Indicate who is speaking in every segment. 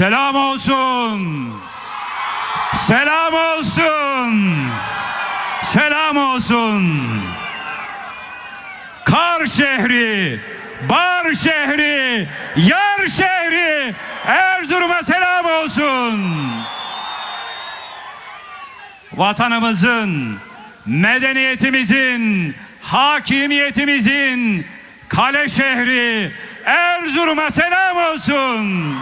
Speaker 1: Selam olsun. Selam olsun. Selam olsun. Kar şehri, bar şehri, yar şehri Erzurum'a selam olsun. Vatanımızın, medeniyetimizin, hakimiyetimizin kale şehri Erzurum'a selam olsun.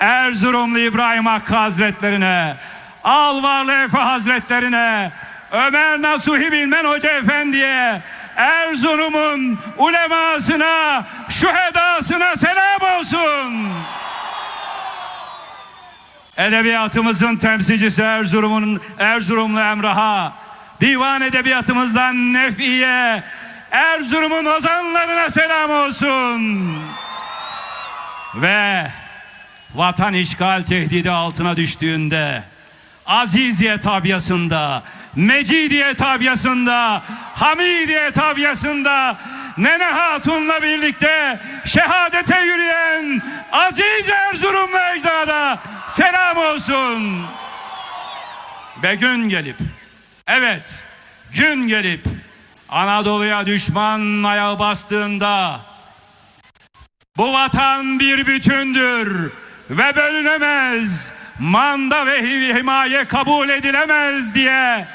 Speaker 1: Erzurumlu İbrahim Hakkı Hazretlerine, Alvarlı Efe Hazretlerine, Ömer Nasuhi Bilmen Hoca Efendi'ye, Erzurum'un ulemasına, şühedasına selam olsun. Edebiyatımızın temsilcisi Erzurum'un Erzurumlu Emrah'a, divan edebiyatımızdan Nefiye, Erzurum'un ozanlarına selam olsun. Ve vatan işgal tehdidi altına düştüğünde Aziziye tabiasında, Mecidiye tabiasında, Hamidiye tabiasında Nene Hatun'la birlikte şehadete yürüyen Aziz Erzurumlu ecdada selam olsun. Ve gün gelip, evet gün gelip Anadolu'ya düşman ayağı bastığında bu vatan bir bütündür ve bölünemez. Manda ve hi- himaye kabul edilemez diye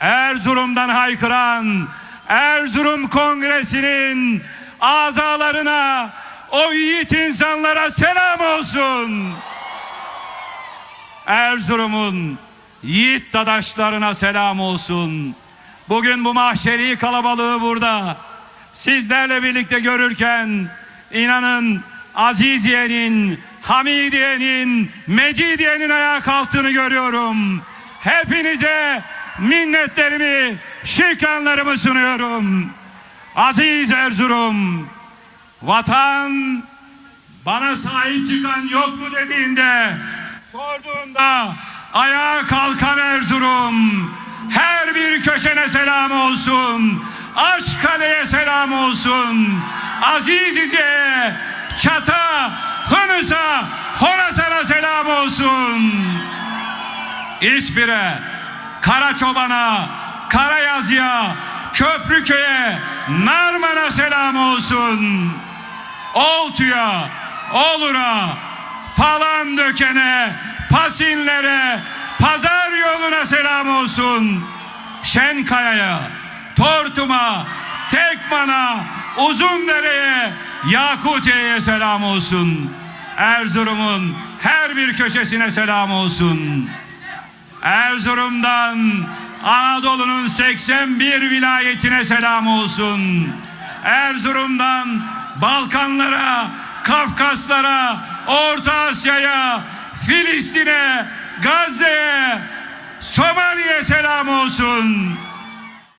Speaker 1: Erzurum'dan haykıran Erzurum Kongresi'nin azalarına o yiğit insanlara selam olsun. Erzurum'un yiğit dadaşlarına selam olsun. Bugün bu mahşeri kalabalığı burada sizlerle birlikte görürken inanın Aziziye'nin, Hamidiye'nin, Mecidiye'nin ayağa kalktığını görüyorum. Hepinize minnetlerimi, şükranlarımı sunuyorum. Aziz Erzurum, vatan bana sahip çıkan yok mu dediğinde sorduğunda ayağa kalkan Erzurum her bir köşene selam olsun Aşkale'ye selam olsun Azizice'ye Çata Hınıs'a Horasan'a selam olsun İspire Karaçoban'a Karayazı'ya Köprüköy'e Narman'a selam olsun Oltu'ya, Olur'a, Palandöken'e, Pasinlere, Pazar yoluna selam olsun. Şenkaya'ya, Tortum'a, Tekman'a, Uzundere'ye, Yakutiye'ye selam olsun. Erzurum'un her bir köşesine selam olsun. Erzurum'dan Anadolu'nun 81 vilayetine selam olsun. Erzurum'dan Balkanlara, Kafkaslara, Orta Asya'ya, Filistin'e, Gazze'ye, Somali'ye selam olsun.